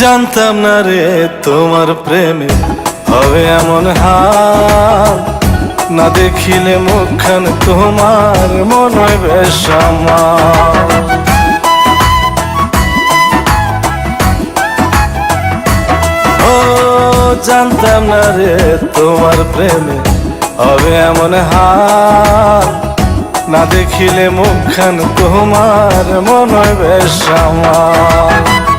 জানতাম না রে তোমার প্রেমে হবে এমন হাল না দেখিলে মুখখান তোমার, মন আমার। ও, জানতাম না রে তোমার প্রেমে হবে এমন হাল না দেখিলে মুখখান তোমার, মন বেশ আমার